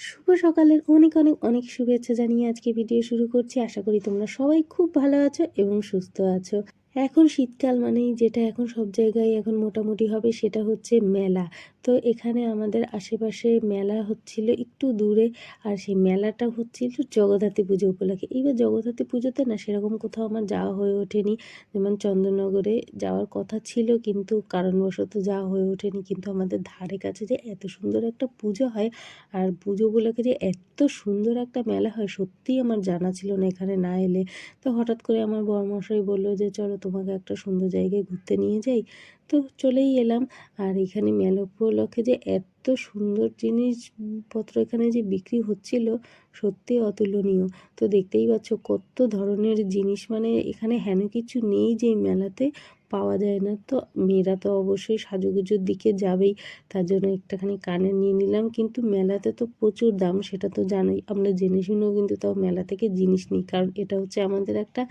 শুভ সকালের অনেক অনেক অনেক শুভেচ্ছা জানিয়ে আজকে ভিডিও শুরু করছি। আশা করি তোমরা সবাই খুব ভালো আছো এবং সুস্থ আছো। এখন শীতকাল মানেই যেটা এখন সব জায়গায় এখন মোটামুটি হবে সেটা হচ্ছে মেলা। তো এখানে আমাদের আশেপাশে মেলা হচ্ছিল একটু দূরে আর সেই মেলাটা হচ্ছিল জগদ্ধাত্রী পুজো উপলক্ষে। এইবার জগদ্ধাত্রী পুজোতে না সেরকম কোথাও আমার যাওয়া হয়ে ওঠেনি। যেমন চন্দননগরে যাওয়ার কথা ছিল কিন্তু কারণবশত যাওয়া হয়ে ওঠেনি। কিন্তু আমাদের ধারে কাছে যে এত সুন্দর একটা পুজো হয় আর পুজো উপলক্ষে যে এত সুন্দর একটা মেলা হয় সত্যিই আমার জানা ছিল না এখানে না এলে। তো হঠাৎ করে আমার বরমশাই বলল যে, চলো তোমাকে একটা সুন্দর জায়গায় ঘুরতে নিয়ে যাই। তো চলেই এলাম। আর এখানে মেলা উপলক্ষে যে এত সুন্দর জিনিসপত্র এখানে যে বিক্রি হচ্ছিল, সত্যি অতুলনীয়। তো দেখতেই পাচ্ছ কত ধরনের জিনিস মানে এখানে হেন কিছু নেই যে মেলাতে পাওয়া যায় না। তো মেয়েরা তো অবশ্যই সাজুগুজুর দিকে যাবেই, তার জন্য একটাখানি কানে নিয়ে নিলাম। কিন্তু মেলাতে তো প্রচুর দাম, সেটা তো জানোই। আমরা জেনে শুনেও কিন্তু তাও মেলা থেকে জিনিস নিই, কারণ এটা হচ্ছে আমাদের একটা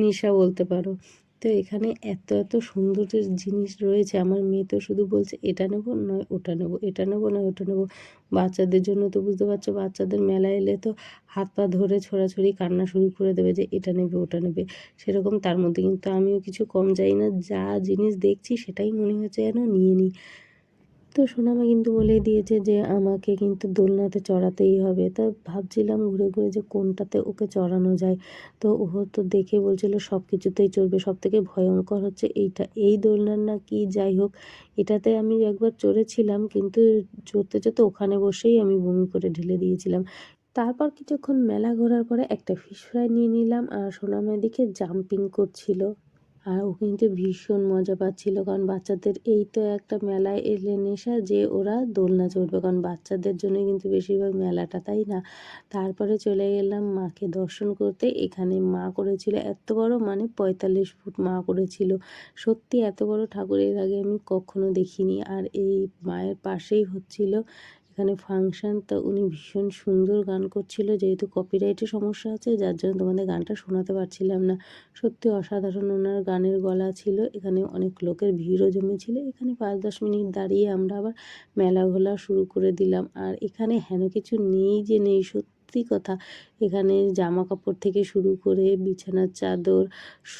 নেশা বলতে পারো। তো এখানে এত এত সুন্দর জিনিস রয়েছে, আমার মেয়ে তো শুধু বলছে, এটা নেব নয়, ওটা নেব, এটা নেব নয়, ওটা নেব। বাচ্চাদের জন্য তো বুঝতে পারছ, বাচ্চাদের মেলা এলে তো হাত পা ধরে ছোড়াছড়ি, কান্না শুরু করে দেবে যে, এটা নেবে, ওটা নেবে। সেরকম তার মধ্যে কিন্তু আমিও কিছু কম যাই না, যা জিনিস দেখছি সেটাই মনে হচ্ছে যেন নিয়ে নিই। তো সোনামা কিন্তু বলেই দিয়েছে যে আমাকে কিন্তু দোলনাতে চড়াতেই হবে। তা ভাবছিলাম ঘুরে ঘুরে যে কোনটাতে ওকে চড়ানো যায়। তো ও তো দেখে বলছিল সব কিছুতেই চড়বে। সব থেকে ভয়ঙ্কর হচ্ছে এইটা। এই দোলনার না কি যাই হোক, এটাতে আমি একবার চড়েছিলাম কিন্তু চড়তে চড়তে ওখানে বসেই আমি বমি করে ঢেলে দিয়েছিলাম। তারপর কিছুক্ষণ মেলা ঘোরার পরে একটা ফিশ ফ্রাই নিয়ে নিলাম আর সোনামা দিকে জাম্পিং করছিল। আর ও কিন্তু ভীষণ মজা পাচ্ছিল, কারণ বাচ্চাদের এই তো একটা মেলায় এলে নেশা যে ওরা দোলনা চড়বে, কারণ বাচ্চাদের জন্য কিন্তু বেশিরভাগ মেলাটা, তাই না? তারপরে চলে গেলাম মাকে দর্শন করতে, এখানে মা করেছিল এত বড় মানে পঁয়তাল্লিশ ফুট মা করেছিল। সত্যি এত বড় ঠাকুরের আগে আমি কখনো দেখিনি, আর এই মায়ের পাশেই হচ্ছিল এখানে ফাংশান তো উনি ভীষণ সুন্দর গান করছিল, যেহেতু কপিরাইটের সমস্যা আছে, যার জন্য তোমাদের গানটা শোনাতে পারছিলাম না। সত্যি অসাধারণ ওনার গানের গলা ছিল, এখানে অনেক লোকের ভিড়ও জমেছিল, এখানে পাঁচ দশ মিনিট দাঁড়িয়ে আমরা আবার মেলা ঘোলা শুরু করে দিলাম। আর এখানে হেন কিছু নেই যে নেই, সত্যি কথা। এখানে জামা কাপড় থেকে শুরু করে বিছানার চাদর,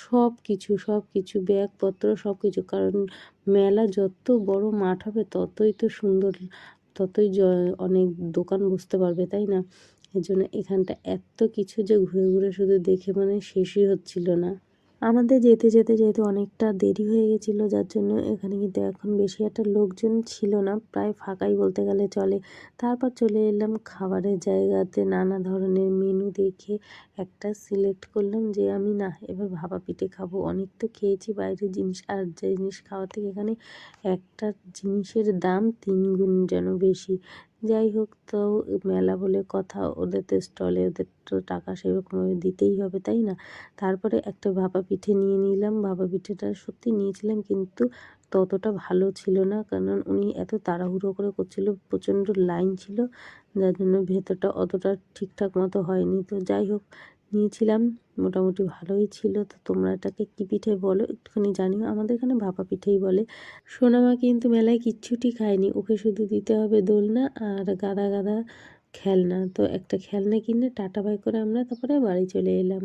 সব কিছু সব কিছু, ব্যাগপত্র, সব কিছু। কারণ মেলা যত বড় মাঠ হবে, ততই তো সুন্দর ততই অনেক দোকান বুঝতে পারবে, তাই না? এই জন্য এখানটা এত কিছু যে ঘুরে ঘুরে শুধু দেখে মানে শেষই হচ্ছিল না। আমাদের যেতে যেতে যেহেতু অনেকটা দেরি হয়ে গেছিল, যার জন্য এখানে কিন্তু এখন বেশি একটা লোকজন ছিল না, প্রায় ফাঁকাই বলতে গেলে চলে। তারপর চলে এলাম খাবারের জায়গাতে, নানা ধরনের মেনু দেখে একটা সিলেক্ট করলাম যে আমি না, এবার ভাপা পিঠে খাব। অনেক তো খেয়েছি বাইরের জিনিস, আর যে জিনিস খাওয়া থেকে এখানে একটা জিনিসের দাম তিন গুণ যেন বেশি। যাই হোক, তো মেলা বলে কথা, ওদের তো স্টলে ওদের তো টাকা সেরকমভাবে দিতেই হবে, তাই না? তারপরে একটা ভাপা পিঠে নিয়ে নিলাম। ভাপা পিঠেটা সত্যি নিয়েছিলাম, কিন্তু ততটা ভালো ছিল না, কারণ উনি এত তাড়াহুড়ো করে করছিল, প্রচণ্ড লাইন ছিল, যার জন্য ভেতরটা অতটা ঠিকঠাক মতো হয়নি। তো যাই হোক নিয়েছিলাম, মোটামুটি ভালোই ছিল। তো তোমরা এটাকে কী পিঠে বলো? একটুখানি জানিও। আমাদের এখানে ভাপা পিঠেই বলে। সোনামা কিন্তু মেলায় কিচ্ছুটি খায়নি। ওকে শুধু দিতে হবে দোলনা আর গাদা গাদা খেলনা। তো একটা খেলনা কিনে টাটা বাই করে আমরা তারপরে বাড়ি চলে এলাম।